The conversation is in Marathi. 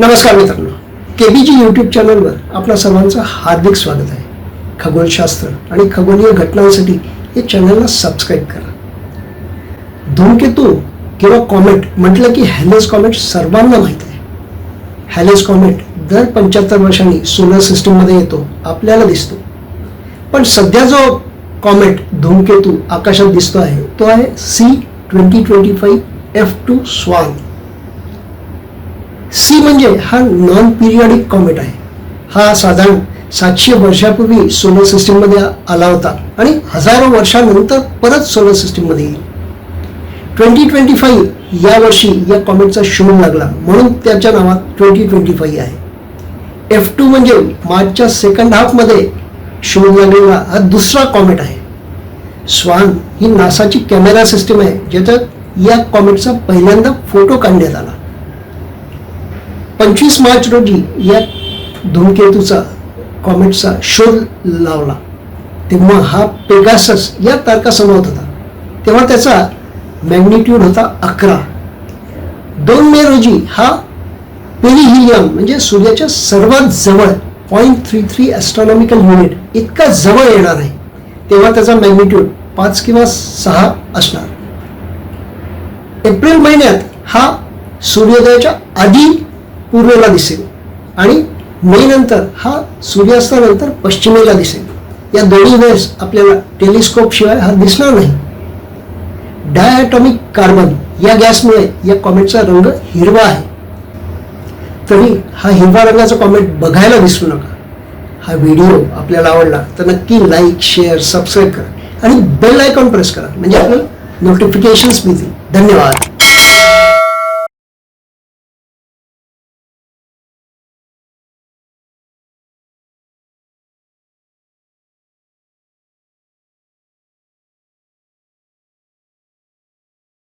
नमस्कार मित्रांनो. के बी जी यूट्यूब चॅनलवर आपल्या सर्वांचं हार्दिक स्वागत आहे. खगोलशास्त्र आणि खगोलीय घटनांसाठी या चॅनलला सबस्क्राईब करा. धूमकेतू किंवा कॉमेट म्हटलं की हॅलेस कॉमेट सर्वांना माहीत आहे. हॅलेस कॉमेट दर पंच्याहत्तर वर्षांनी सोलर सिस्टीममध्ये येतो आपल्याला दिसतो. पण सध्या जो कॉमेट धूमकेतू आकाशात दिसतो आहे तो आहे C twenty twenty five F two Swan म्हणजे हा नॉन पिरियॉडिक कॉमेट आहे. हा साधारण सातशे वर्षापूर्वी सोलर सिस्टीममध्ये आला होता आणि हजारो वर्षानंतर परत सोलर सिस्टीममध्ये येईल. ट्वेंटी ट्वेंटी फाईव्ह या वर्षी या कॉमेटचा शोध लागला. म्हणून त्याच्या नावात ट्वेंटी ट्वेंटी फाईव्ह आहे. एफ टू म्हणजे मार्चच्या सेकंड हाफमध्ये शोध लागलेला हा दुसरा कॉमेट आहे. स्वान ही नासाची कॅमेरा सिस्टीम आहे ज्याच्यात या कॉमेटचा पहिल्यांदा फोटो काढण्यात आला. पंचवीस मार्च रोजी या धूमकेतूचा कॉमेटचा शोध लावला. तेव्हा हा पेगासस या तारकासमोर होता. तेव्हा त्याचा मॅग्निट्यूड होता अकरा. दोन मे रोजी हा पेरिहिलियम म्हणजे सूर्याच्या सर्वात जवळ point three three astronomical unit इतका जवळ येणार आहे. तेव्हा त्याचा मॅग्निट्यूड पाच किंवा सहा असणार. एप्रिल महिन्यात हा सूर्योदयाच्या आधी पूर्वेला दिसेल. आणि मे नंतर हा सूर्यास्तानंतर पश्चिमेला दिसेल. या दोन्ही वेळेस आपल्याला टेलिस्कोप शिवाय हा दिसणार नाही. डायॲटॉमिक कार्बन या गॅसमुळे या कॉमेटचा रंग हिरवा आहे. तरी हा हिरवा रंगाचा कॉमेट बघायला विसरू नका. हा व्हिडिओ आपल्याला आवडला तर नक्की लाईक शेअर सबस्क्राईब करा. आणि बेल आयकॉन प्रेस करा. म्हणजे आपल्याला नोटिफिकेशन्स मिळतील. धन्यवाद.